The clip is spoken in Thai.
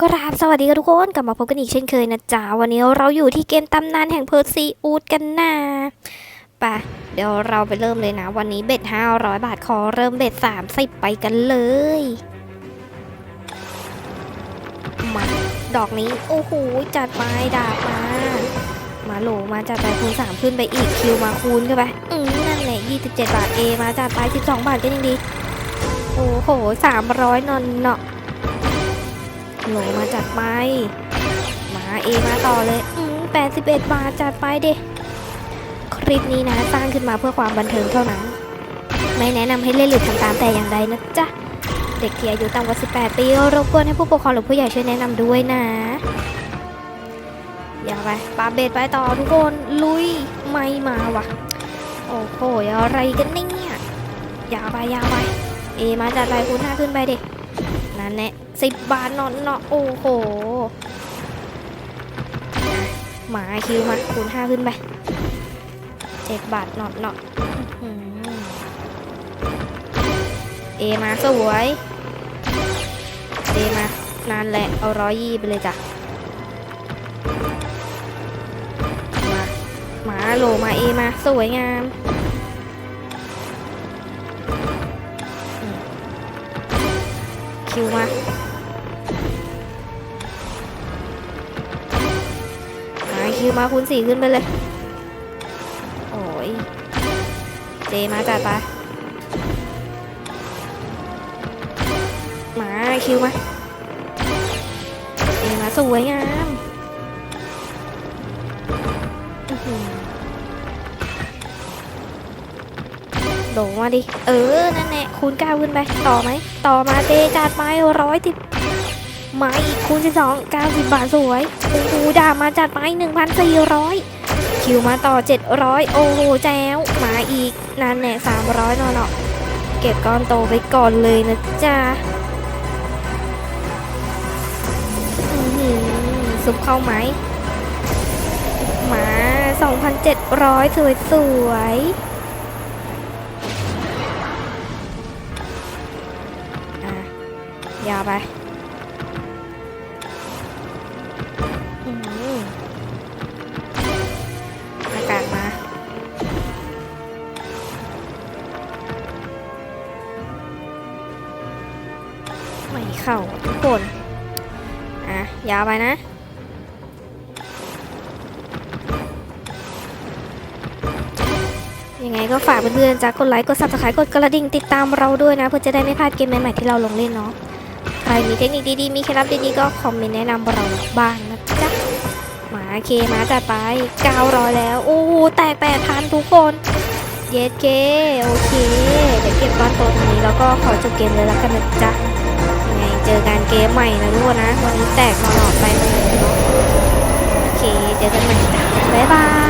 ก็ราบสวัสดีทุกคนกลับมาพบกันอีกเช่นเคยนะจ๊ะ วันนี้เราอยู่ที่เกมตำนานแห่งเพอร์ซีอูดกันนะปะเดี๋ยวเราไปเริ่มเลยนะ วันนี้เบ็ด500 บาทขอเริ่มเบ็ด30 ไปกันเลยมาดอกนี้ โอ้โห จัดไปดาบมา มาโหลมาจัดไปคูณ3ขึ้นไปอีกคิวมาคูณเข้าไปอืมนั่นแหละ27 บาทเอมาจัดไป 12 บาทก็ยังดี โอ้โห 300 นอนเนาะ หลมาจัดไป มาเอมาต่อเลยอืม81 บาทจัดไปเดคลิปนี้นะสร้างขึ้นมาเพื่อความบันเทิงเท่านั้น ไม่แนะนำให้เล่นหรือทำตามแต่อย่างใดนะจ๊ะ เด็กที่อายุต่ำกว่า 18 ปีรบกวนให้ผู้ปกครองหรือผู้ใหญ่ช่วยแนะนำด้วยนะ อย่าไปปาเบดไปต่อทุกคนลุยไม่มาว่ะโอ้โหอะไรกันเนี่ยอย่าไปอย่าไปเอมาจัดไปคูณห้าขึ้นไปเด็ก นั่นแหละสิบบาทเนาะเนาะโอ้โหหมาคิวมาคูณห้าขึ้นไปเจ็ดบาทเนาะเนาะอื้อหือเอมาสวยเอมานั่นแหละเอาร้อยยี่ไปเลยจ้ะมาหมาโหลมาเอมาสวยงาม คิวมามาคิวมาคูณสี่ขึ้นไปเลย โอ้ย เจมาจัดไปมาคิวมาเจมาสวยงาม โดมาดิ เออ นั่นแหละคูณเก้าขึ้นไป ต่อไหม ต่อมาเจจัดไปร้อยติดมาอีกคูณ12 90บาทสวยโอ้โหดามาจัดไป1,400คิวมาต่อ700โอ้โหแจ๋วมาอีก นั่นแหละ300นอนเนาะเก็บก้อนโตไปก่อนเลยนะจ๊ะอื้อหือซุปเข้าไหมมา 2,700 สวยสวย ยาวไปอื้อหืออากาศมาไม่เข้าทุกคน อะ ยาวไปนะยังไงก็ฝากเพื่อนๆจ้ากดไลค์ กด subscribe กดกระดิ่งติดตามเราด้วยนะ เพื่อจะได้ไม่พลาดเกมใหม่ๆที่เราลงเล่นเนาะ ใครมีเทคนิคดีๆ มีเคล็ดลับดีๆ ก็คอมเมนต์แนะนำเราบ้างนะจ๊ะมาเคมาจัดไป900แล้ว โอ้แตกแปดพันทุกคนเยสเคโอเค เดี๋ยวเก็บก้อนโตตรงนี้แล้วก็ขอจบเกมเลยแล้วกันนะจ๊ะยังไงเจอกันเกมใหม่นะทุกคนนะ วันนี้แตกนอนๆไปเลยเนาะโอเค เจอกันใหม่จ้ะบ๊ายบาย